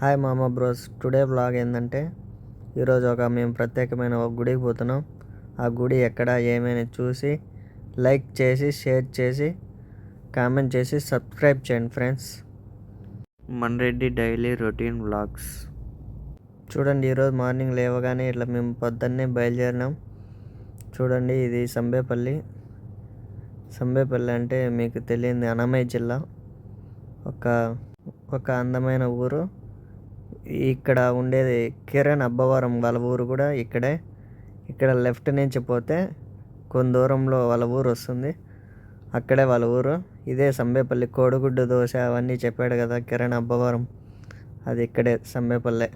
Hi మామ bros today blog ఏంటంటే ఈరోజు ఒక మేము ప్రత్యేకమైన ఒక గుడికి పోతున్నాం. ఆ గుడి ఎక్కడ ఏమైనా చూసి లైక్ చేసి షేర్ చేసి కామెంట్ చేసి సబ్స్క్రైబ్ చేయండి friends. Manreddy daily routine vlogs చూడండి ఈరోజు మార్నింగ్ లేవగానే ఇట్లా మేము పొద్దున్నే బయలుదేరినాం. చూడండి ఇది సంబేపల్లి. సంబేపల్లి అంటే మీకు తెలియంది అన్నమయ్య జిల్లా. ఒక ఒక అందమైన ఊరు. ఇక్కడ ఉండేది కిరణ్ అబ్బవరం వాళ్ళ ఊరు కూడా ఇక్కడే. ఇక్కడ లెఫ్ట్ నుంచి పోతే కొంత దూరంలో వాళ్ళ ఊరు వస్తుంది. అక్కడే వాళ్ళ ఊరు ఇదే సంబేపల్లి కోడిగుడ్డు దోశ అవన్నీ చెప్పాడు కదా కిరణ్ అబ్బవరం. అది ఇక్కడే సంబేపల్లె.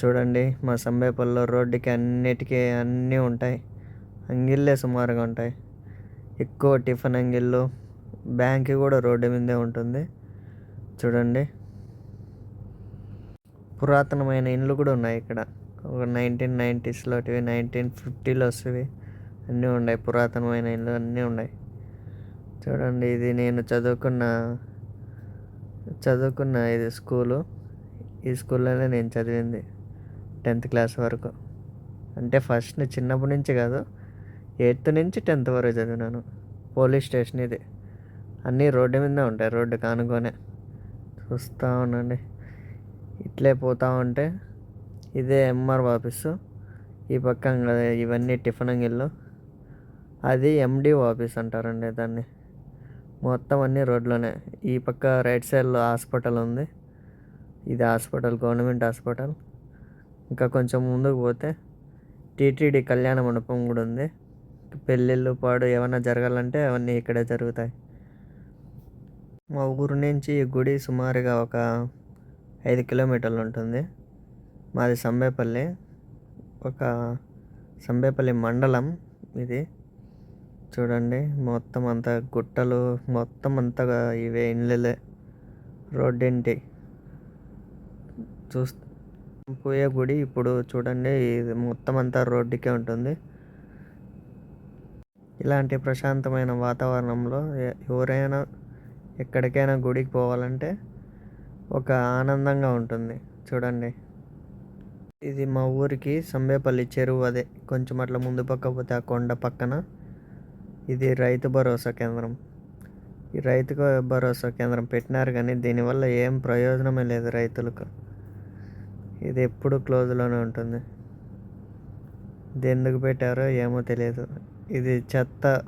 చూడండి మా సంబేపల్లిలో రోడ్డుకి అన్నిటికీ అన్నీ ఉంటాయి. అంగిళ్ళే సుమారుగా ఉంటాయి. ఎక్కువ టిఫిన్ అంగిళ్ళు బ్యాంక్ కూడా రోడ్డు మీదే ఉంటుంది. చూడండి. పురాతనమైన ఇండ్లు కూడా ఉన్నాయి ఇక్కడ. ఒక నైన్టీన్ నైంటీస్లోటివి నైన్టీన్ ఫిఫ్టీలో వస్తుంది అన్నీ ఉన్నాయి పురాతనమైన ఇండ్లు అన్నీ ఉన్నాయి. చూడండి ఇది నేను చదువుకున్న చదువుకున్న ఇది స్కూలు. ఈ స్కూల్లోనే నేను చదివింది టెన్త్ క్లాస్ వరకు. అంటే ఫస్ట్ చిన్నప్పటి నుంచి కాదు ఎయిత్ నుంచి టెన్త్ వరకు చదివినాను. పోలీస్ స్టేషన్ ఇది. అన్నీ రోడ్డు మీద ఉంటాయి రోడ్డు కానుకొనే చూస్తూ ఉండండి. ఇట్లే పోతూ ఉంటే ఇదే ఎంఆర్ ఆఫీసు ఈ పక్క ఇవన్నీ టిఫిన్ అంగిళ్ళు అది ఎండి ఆఫీస్ అంటారండి దాన్ని. మొత్తం అన్ని రోడ్లోనే. ఈ పక్క రైట్ సైడ్లో హాస్పిటల్ ఉంది. ఇది హాస్పిటల్ గవర్నమెంట్ హాస్పిటల్. ఇంకా కొంచెం ముందుకు పోతే టీటీడీ కళ్యాణ మండపం కూడా ఉంది. పెళ్ళిళ్ళు పాడు ఏమైనా జరగాలంటే అవన్నీ ఇక్కడే జరుగుతాయి. మా ఊరు నుంచి గుడి సుమారుగా ఒక ఐదు కిలోమీటర్లు ఉంటుంది. మాది సంబేపల్లి ఒక సంబేపల్లి మండలం ఇది. చూడండి మొత్తం అంతా గుట్టలు మొత్తం అంతా ఇవే ఇండ్లలే. రోడ్డేంటి? చూస్ పోయే గుడి ఇప్పుడు చూడండి ఇది మొత్తం అంతా రోడ్డుకే ఉంటుంది. ఇలాంటి ప్రశాంతమైన వాతావరణంలో ఎవరైనా ఎక్కడికైనా గుడికి పోవాలంటే ఒక ఆనందంగా ఉంటుంది. చూడండి. ఇది మా ఊరికి సంబేపల్లి చెరువు అదే. కొంచెం అట్లా ముందు పక్క పోతే ఆ కొండ పక్కన ఇది రైతు భరోసా కేంద్రం. ఈ రైతు భరోసా కేంద్రం పెట్టినారు కానీ దీనివల్ల ఏం ప్రయోజనమే లేదు రైతులకు. ఇది ఎప్పుడు క్లోజ్లోనే ఉంటుంది. ఇది ఎందుకు పెట్టారో ఏమో తెలియదు. ఇది చెత్త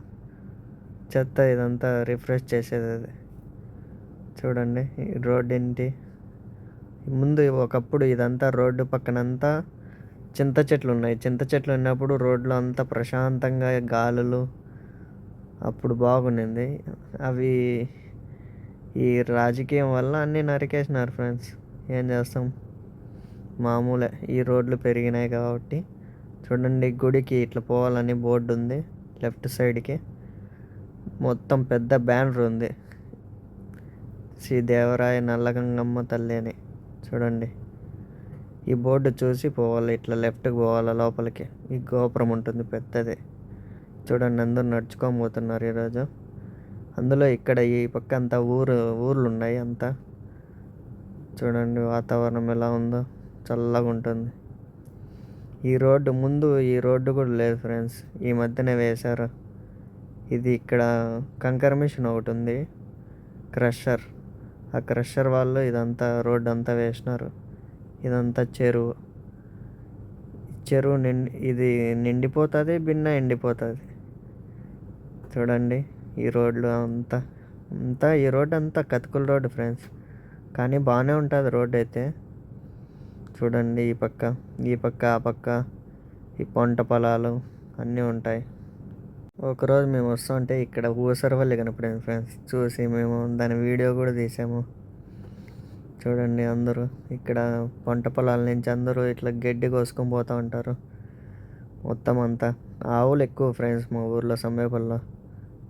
చెత్త ఇదంతా రిఫ్రెష్ చేసేది అది. చూడండి ఈ రోడ్ ఏంటి? ముందు ఒకప్పుడు ఇదంతా రోడ్డు పక్కనంతా చింత చెట్లు ఉన్నాయి. చింత చెట్లు ఉన్నప్పుడు రోడ్లు అంతా ప్రశాంతంగా గాలులు అప్పుడు బాగుండింది. అవి ఈ రాజకీయం వల్ల అన్నీ నరికేసినారు ఫ్రెండ్స్. ఏం చేస్తాం? మామూలే ఈ రోడ్లు పెరిగినాయి కాబట్టి. చూడండి గుడికి ఇట్లా పోవాలని బోర్డు ఉంది లెఫ్ట్ సైడ్కి. మొత్తం పెద్ద బ్యానర్ ఉంది. శ్రీ దేవరాయ నల్లగంగమ్మ తల్లి అని. చూడండి. ఈ బోర్డు చూసి పోవాలి ఇట్లా లెఫ్ట్కి పోవాలి లోపలికి. ఈ గోపురం ఉంటుంది పెద్దది. చూడండి అందరూ నడుచుకోబోతున్నారు ఈరోజు. అందులో ఇక్కడ ఈ పక్క అంతా ఊరు ఊర్లు ఉన్నాయి అంతా. చూడండి వాతావరణం ఎలా ఉందో. చల్లగా ఉంటుంది. ఈ రోడ్డు ముందు ఈ రోడ్డు కూడా లేదు ఫ్రెండ్స్. ఈ మధ్యనే వేశారు. ఇది ఇక్కడ కంకర మిషన్ ఒకటి ఉంది. క్రషర్. ఆ క్రషర్ వాళ్ళు ఇదంతా రోడ్డు అంతా వేసినారు. ఇదంతా చెరువు. చెరువు నిండి ఇది నిండిపోతుంది బిన్న ఎండిపోతుంది. చూడండి ఈ రోడ్లు అంతా. అంతా ఈ రోడ్డు అంతా కతుకుల రోడ్డు ఫ్రెండ్స్. కానీ బాగానే ఉంటుంది రోడ్డు అయితే. చూడండి ఈ పక్క ఈ పక్క ఆ పక్క ఈ పంట పొలాలు అన్నీ ఉంటాయి. ఒకరోజు మేము వస్తుంటే ఇక్కడ ఊసరవల్లి కనపడింది ఫ్రెండ్స్ చూసి మేము దాని వీడియో కూడా తీసాము. చూడండి అందరూ ఇక్కడ పంట పొలాల నుంచి అందరూ ఇట్లా గడ్డి కోసుకొని పోతూ ఉంటారు. మొత్తం అంతా ఆవులు ఎక్కువ ఫ్రెండ్స్ మా ఊర్లో సమీపంలో.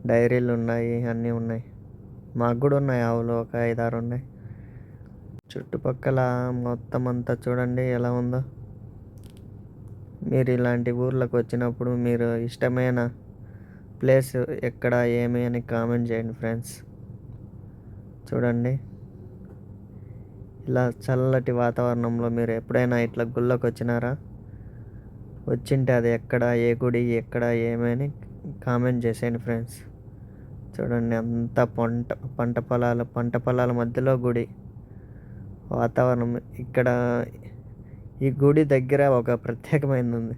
డైరీలు ఉన్నాయి అన్నీ ఉన్నాయి. మాకు కూడా ఉన్నాయి ఆవులు ఒక ఐదారు ఉన్నాయి. చుట్టుపక్కల మొత్తం అంతా చూడండి ఎలా ఉందో. మీరు ఇలాంటి ఊర్లకు వచ్చినప్పుడు మీరు ఇష్టమైన ప్లేస్ ఎక్కడ ఏమి అని కామెంట్ చేయండి ఫ్రెండ్స్. చూడండి. ఇలా చల్లటి వాతావరణంలో మీరు ఎప్పుడైనా ఇట్లా గుళ్ళకు వచ్చినారా? వచ్చింటే అది ఎక్కడ ఏ గుడి ఎక్కడ ఏమని కామెంట్ చేసేయండి ఫ్రెండ్స్. చూడండి అంత పంట పంట పొలాలు పంట పొలాల మధ్యలో గుడి. వాతావరణం ఇక్కడ ఈ గుడి దగ్గర ఒక ప్రత్యేకమైనది ఉంది.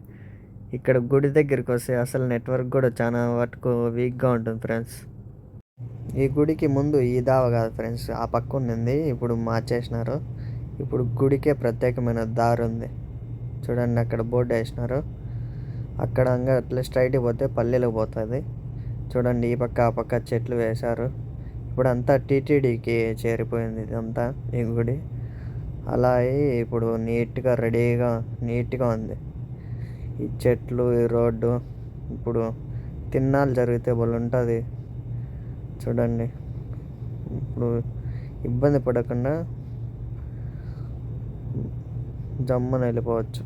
ఇక్కడ గుడి దగ్గరికి వస్తే అసలు నెట్వర్క్ కూడా చాలా వరకు వీక్గా ఉంటుంది ఫ్రెండ్స్ ఈ గుడికి ముందు ఈ దావ కాదు ఫ్రెండ్స్ ఆ పక్క ఉండింది ఇప్పుడు మార్చేసినారు. ఇప్పుడు గుడికే ప్రత్యేకమైన దారి ఉంది. చూడండి అక్కడ బోర్డు వేసినారు. అక్కడ అంగా అట్లా స్ట్రైట్ పోతే పల్లెలకు పోతుంది. చూడండి ఈ పక్క ఆ పక్క చెట్లు వేశారు. ఇప్పుడు అంతా టీటీడీకి చేరిపోయింది ఇదంతా ఈ గుడి. అలా అయి ఇప్పుడు నీట్గా రెడీగా నీట్గా ఉంది. ఈ చెట్లు ఈ రోడ్డు ఇప్పుడు తిన్నాలు జరిగితే వాళ్ళు ఉంటుంది చూడండి. ఇప్పుడు ఇబ్బంది పడకుండా జమ్మున వెళ్ళిపోవచ్చు.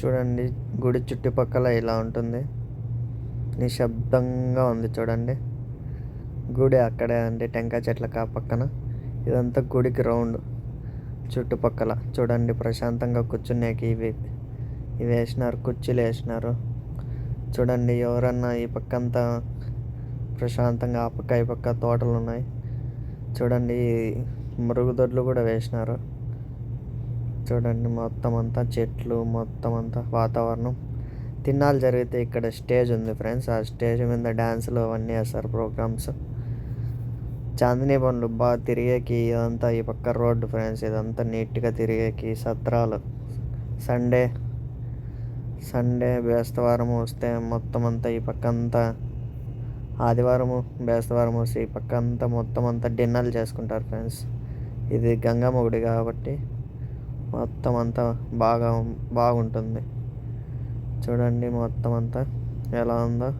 చూడండి. గుడి చుట్టుపక్కల ఇలా ఉంటుంది. నిశ్శబ్దంగా ఉంది చూడండి. గుడి అక్కడే అండి. టెంకాయ చెట్ల కా పక్కన. ఇదంతా గుడికి రౌండ్. చుట్టుపక్కల చూడండి ప్రశాంతంగా కూర్చునేకి ఇవి. ఇవి వేసినారు కుర్చీలు వేసినారు. చూడండి ఎవరన్నా ఈ పక్కంతా ప్రశాంతంగా ఆ పక్క ఈ పక్క తోటలు ఉన్నాయి చూడండి మరుగుదొడ్లు కూడా వేసినారు. చూడండి మొత్తం అంతా చెట్లు మొత్తం అంతా వాతావరణం. తిన్నాళ్ళు జరిగితే ఇక్కడ స్టేజ్ ఉంది ఫ్రెండ్స్. ఆ స్టేజ్ మీద డ్యాన్సులు అవన్నీ వేస్తారు ప్రోగ్రామ్స్. చాందినీ పండ్లు బాగా తిరిగేకి ఇదంతా ఈ పక్క రోడ్డు ఫ్రెండ్స్ ఇదంతా నీట్గా తిరిగేకి సత్రాలు. సండే సండే బేస్తవారం వస్తే మొత్తం అంతా ఈ పక్క అంతా ఆదివారము బేస్తవారం వస్తే ఈ పక్క అంతా మొత్తం అంతా డిన్నర్లు చేసుకుంటారు ఫ్రెండ్స్. ఇది గంగమ్మ గుడి కాబట్టి మొత్తం అంతా బాగా బాగుంటుంది. చూడండి మొత్తం అంతా ఎలా ఉందో.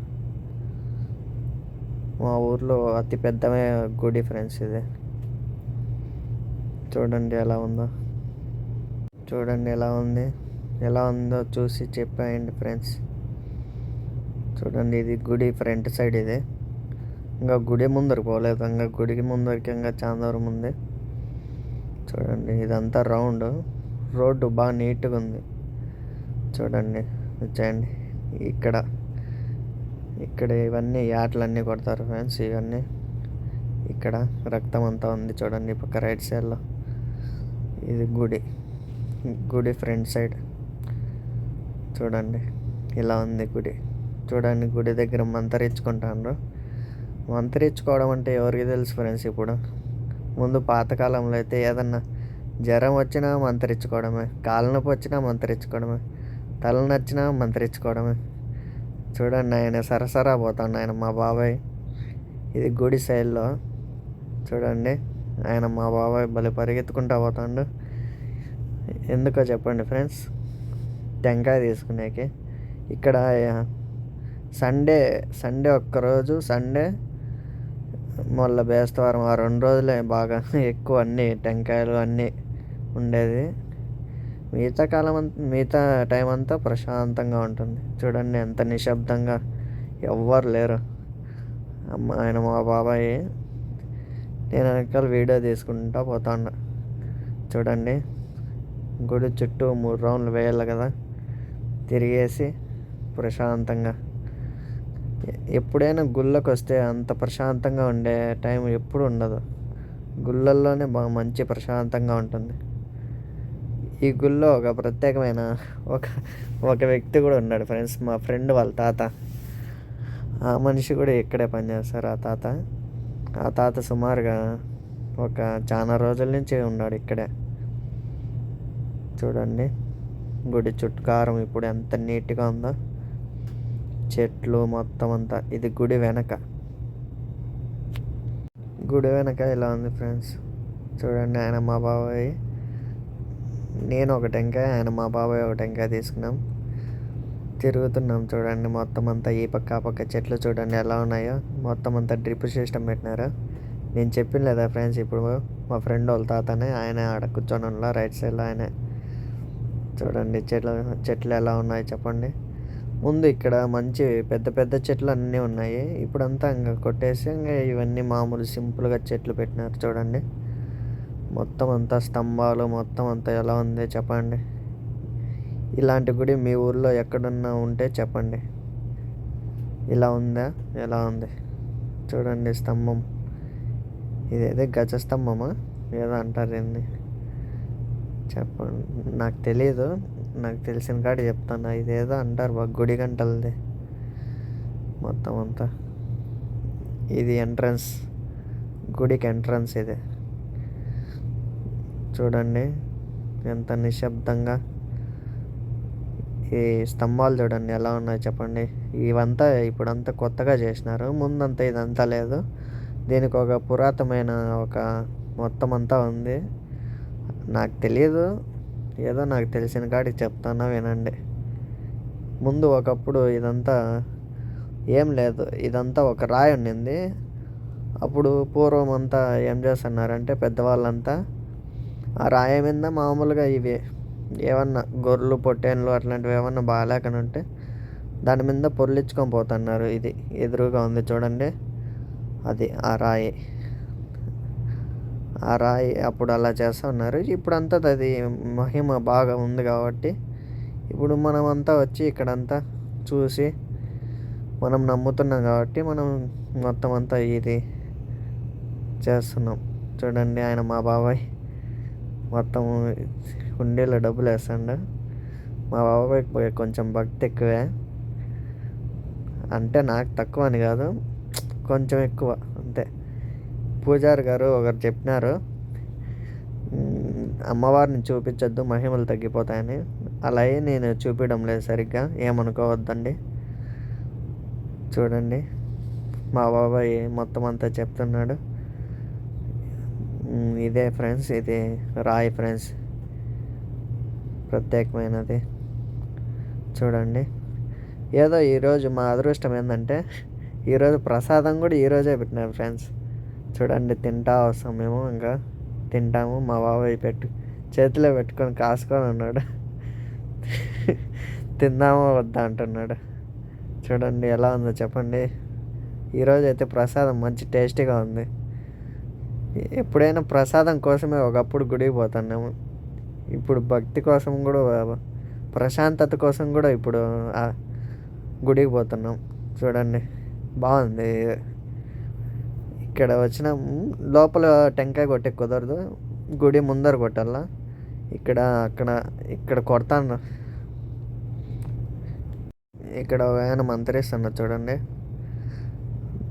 మా ఊర్లో అతి పెద్ద గుడి ఫ్రెండ్స్ ఇది. చూడండి ఎలా ఉందో. చూడండి ఎలా ఉంది. ఎలా ఉందో చూసి చెప్పేయండి ఫ్రెండ్స్ చూడండి ఇది గుడి ఫ్రంట్ సైడ్ ఇది. ఇంకా గుడి ముందరికి పోలేదు. ఇంకా గుడికి ముందరికి ఇంకా చాందవరం ఉంది. చూడండి ఇదంతా రౌండ్ రోడ్డు బాగా నీట్గా ఉంది. చూడండి వచ్చేయండి ఇక్కడ ఇక్కడ ఇవన్నీ యాటలన్నీ కొడతారు ఫ్రెండ్స్ ఇవన్నీ. ఇక్కడ రక్తం అంతా ఉంది చూడండి పక్క రైట్ సైడ్లో ఇది గుడి. గుడి ఫ్రంట్ సైడ్ చూడండి ఇలా ఉంది గుడి. చూడండి గుడి దగ్గర మంతరించుకుంటాను మంతరించుకోవడం అంటే ఎవరికి తెలుసు ఫ్రెండ్స్ ఇప్పుడు? ముందు పాతకాలంలో అయితే ఏదన్నా జ్వరం వచ్చినా మంతరించుకోవడమే కాళ్ళ నొప్పి వచ్చినా మంతరించుకోవడమే తల నచ్చినా మంతరించుకోవడమే. చూడండి ఆయన సరసరా పోతాడు ఆయన మా బాబాయ్. ఇది గుడి సైడ్లో చూడండి ఆయన మా బాబాయ్ భలే పరిగెత్తుకుంటా పోతాడు. ఎందుకో చెప్పండి ఫ్రెండ్స్ టెంకాయ తీసుకునేకి. ఇక్కడ సండే సండే ఒక్కరోజు సండే మళ్ళీ బేస్తవారం ఆ రెండు రోజులే బాగా ఎక్కువ అన్నీ టెంకాయలు అన్నీ ఉండేది. మిగతా కాలం అంతా మిగతా టైం అంతా ప్రశాంతంగా ఉంటుంది. చూడండి ఎంత నిశ్శబ్దంగా ఎవ్వరు లేరు. అమ్మ ఆయన మా బాబాయ్. నేను వెనకాల వీడియో తీసుకుంటా పోతాను చూడండి గుడి చుట్టూ మూడు రౌండ్లు వేయాలి కదా. తిరిగేసి ప్రశాంతంగా. ఎప్పుడైనా గుళ్ళకు వస్తే అంత ప్రశాంతంగా ఉండే టైం ఎప్పుడు ఉండదు. గుళ్ళల్లోనే బాగా మంచి ప్రశాంతంగా ఉంటుంది. ఈ గుళ్ళో ఒక ప్రత్యేకమైన ఒక ఒక వ్యక్తి కూడా ఉన్నాడు ఫ్రెండ్స్ మా ఫ్రెండ్ వాళ్ళ తాత. ఆ మనిషి కూడా ఇక్కడే పనిచేస్తారు ఆ తాత. ఆ తాత సుమారుగా ఒక చాలా రోజుల నుంచి ఉన్నాడు ఇక్కడే. చూడండి. గుడి చుట్టుకారం ఇప్పుడు ఎంత నీట్గా ఉందో. చెట్లు మొత్తం అంతా. ఇది గుడి వెనక. గుడి వెనక ఇలా ఉంది ఫ్రెండ్స్ చూడండి ఆయన మా బాబాయ్. నేను ఒక టెంకాయ ఆయన మా బాబాయ్ ఒక టెంకాయ తీసుకున్నాం. తిరుగుతున్నాం చూడండి మొత్తం అంతా ఈ పక్క ఆ పక్క చెట్లు చూడండి ఎలా ఉన్నాయో. మొత్తం అంతా డ్రిప్ సిస్టమ్ పెట్టినారు. నేను చెప్పిన లేదా ఫ్రెండ్స్? ఇప్పుడు మా ఫ్రెండ్ వాళ్ళ తాతనే ఆయన ఆడ కూర్చొని ఉన్నా రైట్ సైడ్లో ఆయనే. చూడండి చెట్లు చెట్లు ఎలా ఉన్నాయి చెప్పండి. ముందు ఇక్కడ మంచి పెద్ద పెద్ద చెట్లు అన్నీ ఉన్నాయి. ఇప్పుడంతా ఇంకా కొట్టేసి ఇంకా ఇవన్నీ మామూలు సింపుల్గా చెట్లు పెట్టినారు చూడండి. మొత్తం అంతా స్తంభాలు మొత్తం అంతా ఎలా ఉంది చెప్పండి? ఇలాంటి గుడి మీ ఊర్లో ఎక్కడున్నా ఉంటే చెప్పండి. ఇలా ఉందా? ఎలా ఉంది? చూడండి స్తంభం. ఇదేదో గజ స్తంభమా? ఏదో అంటారు ఏంది చెప్పండి. నాకు తెలియదు నాకు తెలిసిన కాడ చెప్తాను. ఇదేదో అంటారు బాగా గుడి గంటలది. మొత్తం అంతా. ఇది ఎంట్రన్స్ గుడికి ఎంట్రన్స్ ఇది. చూడండి. ఎంత నిశ్శబ్దంగా. ఈ స్తంభాలు చూడండి ఎలా ఉన్నాయి చెప్పండి. ఇవంతా ఇప్పుడంతా కొత్తగా చేసినారు. ముందంతా ఇదంతా లేదు. దీనికి ఒక పురాతనమైన ఒక మొత్తం అంతా ఉంది. నాకు తెలియదు ఏదో నాకు తెలిసిన కాడికి చెప్తాను వినండి. ముందు ఒకప్పుడు ఇదంతా ఏం లేదు. ఇదంతా ఒక రాయి ఉండింది. అప్పుడు పూర్వం అంతా ఏం చేస్తున్నారంటే పెద్దవాళ్ళంతా ఆ రాయి మీద మామూలుగా ఇవి ఏమన్నా గొర్రెలు పొట్టేన్లు అట్లాంటివి ఏమన్నా బాగాలేకనుంటే దాని మీద పొర్లించుకొని పోతున్నారు. ఇది ఎదురుగా ఉంది చూడండి. అది ఆ రాయి. ఆ రాయి అప్పుడు అలా చేస్తూ ఉన్నారు. ఇప్పుడంతా అది మహిమ బాగా ఉంది కాబట్టి ఇప్పుడు మనం అంతా వచ్చి ఇక్కడంతా చూసి మనం నమ్ముతున్నాం కాబట్టి మనం మొత్తం అంతా ఇది చేస్తున్నాం. చూడండి ఆయన మా బాబాయ్. మొత్తం హుండీలో డబ్బులు వేస్తాడు. మా బాబాయ్ కొంచెం భక్తి ఎక్కువే. అంటే నాకు తక్కువ అని కాదు కొంచెం ఎక్కువ. అంతే. పూజారి గారు ఒకరు చెప్పినారు అమ్మవారిని చూపించొద్దు మహిమలు తగ్గిపోతాయని. అలాగే నేను చూపించడం లేదు సరిగ్గా ఏమనుకోవద్దండి. చూడండి మా బాబాయ్ మొత్తం అంతా చెప్తున్నాడు. ఇదే ఫ్రెండ్స్ ఇది రాయి ఫ్రెండ్స్ ప్రత్యేకమైనది. చూడండి. ఏదో ఈరోజు మా అదృష్టం ఏంటంటే ఈరోజు ప్రసాదం కూడా ఈరోజే పెట్టినారు ఫ్రెండ్స్ చూడండి తింటా వస్తాం మేము ఇంకా. తింటాము మా బాబాయ్ పెట్టు చేతిలో పెట్టుకొని కాసుకొని ఉన్నాడు. తిందామా వద్దా అంటున్నాడు. చూడండి ఎలా ఉందో చెప్పండి. ఈరోజు అయితే ప్రసాదం మంచి టేస్టీగా ఉంది. ఎప్పుడైనా ప్రసాదం కోసమే ఒకప్పుడు గుడికి పోతున్నాము. ఇప్పుడు భక్తి కోసం కూడా ప్రశాంతత కోసం కూడా ఇప్పుడు గుడికి పోతున్నాం. చూడండి బాగుంది. ఇక్కడ వచ్చిన లోపల టెంకాయ కొట్టే కుదరదు. గుడి ముందర కొట్టాల? ఇక్కడ అక్కడ ఇక్కడ కొడతాను. ఇక్కడ ఆయన మంత్రిస్తున్నా చూడండి.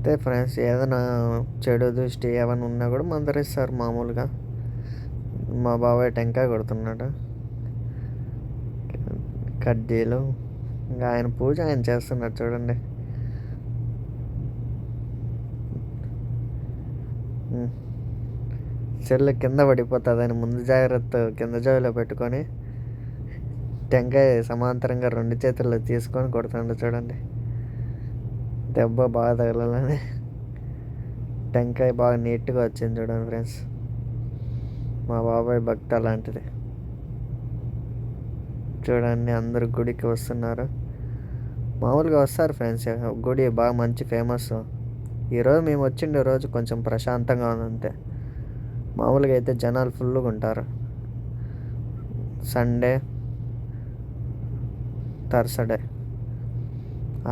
అంతే ఫ్రెండ్స్ ఏదైనా చెడు దృష్టి ఏమైనా ఉన్నా కూడా మంత్రిస్తారు మామూలుగా. మా బాబాయ్ టెంకాయ కొడుతున్నాడు. కడ్డీలు ఇంకా ఆయన పూజ ఆయన చేస్తున్నాడు చూడండి. చెల్లు కింద పడిపోతుంది అని ముందు జాగ్రత్త కింద జావిలో పెట్టుకొని టెంకాయ సమాంతరంగా రెండు చేతుల్లో తీసుకొని కొడుతుండ చూడండి. దెబ్బ బాగా తగలాలని టెంకాయ బాగా నీట్గా వచ్చింది చూడండి ఫ్రెండ్స్. మా బాబాయ్ భక్త అలాంటిది. చూడండి అందరు గుడికి వస్తున్నారు. మామూలుగా వస్తారు ఫ్రెండ్స్ గుడి బాగా మంచి ఫేమస్. ఈరోజు మేము వచ్చిండే రోజు కొంచెం ప్రశాంతంగా ఉంది అంతే. మామూలుగా అయితే జనాలు ఫుల్గా ఉంటారు. Sunday Thursday.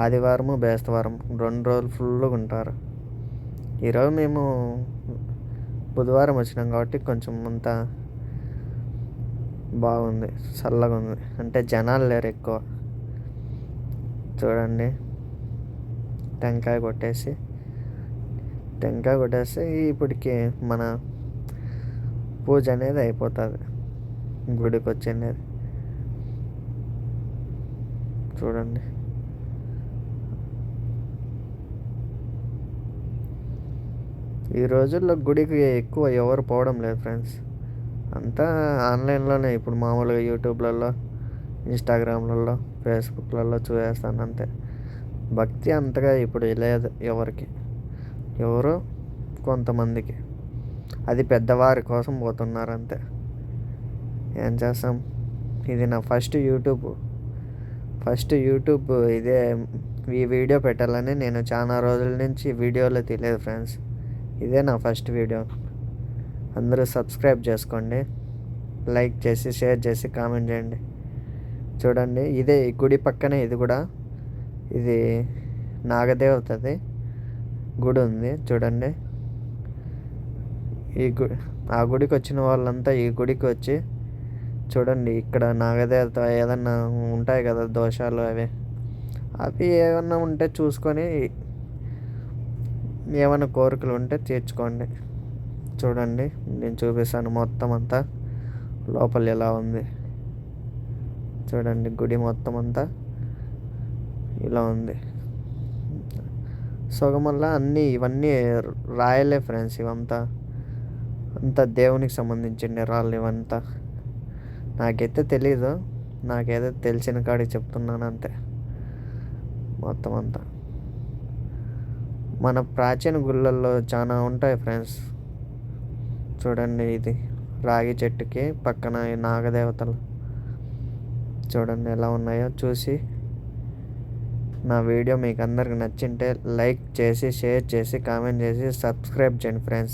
ఆదివారము బేస్తవారం రెండు రోజులు ఫుల్గా ఉంటారు. ఈరోజు మేము బుధవారం వచ్చినాం కాబట్టి కొంచెం అంతా బాగుంది చల్లగా ఉంది. అంటే జనాలు లేరు ఎక్కువ. చూడండి. టెంకాయ కొట్టేసి టెంకాయ కొట్టేస్తే ఇప్పటికి మన పూజ అనేది అయిపోతుంది. గుడికి వచ్చింది చూడండి. ఈ రోజుల్లో గుడికి ఎక్కువ ఎవరు పోవడం లేదు ఫ్రెండ్స్. అంతా ఆన్లైన్లోనే ఇప్పుడు మామూలుగా యూట్యూబ్లలో ఇన్స్టాగ్రామ్లలో ఫేస్బుక్లలో చూసేస్తాను అంతే. భక్తి అంతగా ఇప్పుడు లేదు ఎవరికి. ఎవరు కొంతమందికి. అది పెద్దవారి కోసం పోతున్నారు అంతే. ఏం చేస్తాం? ఇది నా ఫస్ట్ యూట్యూబ్. ఫస్ట్ యూట్యూబ్ ఇదే ఈ వీడియో పెట్టాలని నేను చాలా రోజుల నుంచి వీడియోలో తెలియదు ఫ్రెండ్స్. ఇదే నా ఫస్ట్ వీడియో. అందరూ సబ్స్క్రైబ్ చేసుకోండి. లైక్ చేసి షేర్ చేసి కామెంట్ చేయండి. చూడండి ఇదే ఈ గుడి పక్కనే ఇది కూడా. ఇది నాగదేవతది గుడి ఉంది చూడండి. ఈ గుడి ఆ గుడికి వచ్చిన వాళ్ళంతా ఈ గుడికి వచ్చి చూడండి ఇక్కడ నాగదేవత ఏదన్నా ఉంటాయి కదా దోషాలు అవి. అవి ఏమన్నా ఉంటే చూసుకొని ఏమైనా కోరికలు ఉంటే తీర్చుకోండి. చూడండి నేను చూపిస్తాను మొత్తం అంతా. లోపల ఎలా ఉంది? చూడండి గుడి మొత్తం అంతా ఇలా ఉంది. సొగమల్ల అన్నీ ఇవన్నీ రాయలే ఫ్రెండ్స్ ఇవంతా. అంతా దేవునికి సంబంధించిన రాళ్ళు ఇవంతా. నాకైతే తెలీదు. నాకేదో తెలిసిన కాడికి చెప్తున్నాను అంతే. మొత్తం అంతా. మన ప్రాచీన గుళ్ళల్లో చాలా ఉంటాయి ఫ్రెండ్స్ చూడండి ఇది. రాగి చెట్టుకి పక్కన నాగదేవతలు. చూడండి ఎలా ఉన్నాయో చూసి. నా వీడియో మీకు అందరికి నచ్చింటే లైక్ చేసి షేర్ చేసి కామెంట్ చేసి సబ్స్క్రైబ్ చేయండి ఫ్రెండ్స్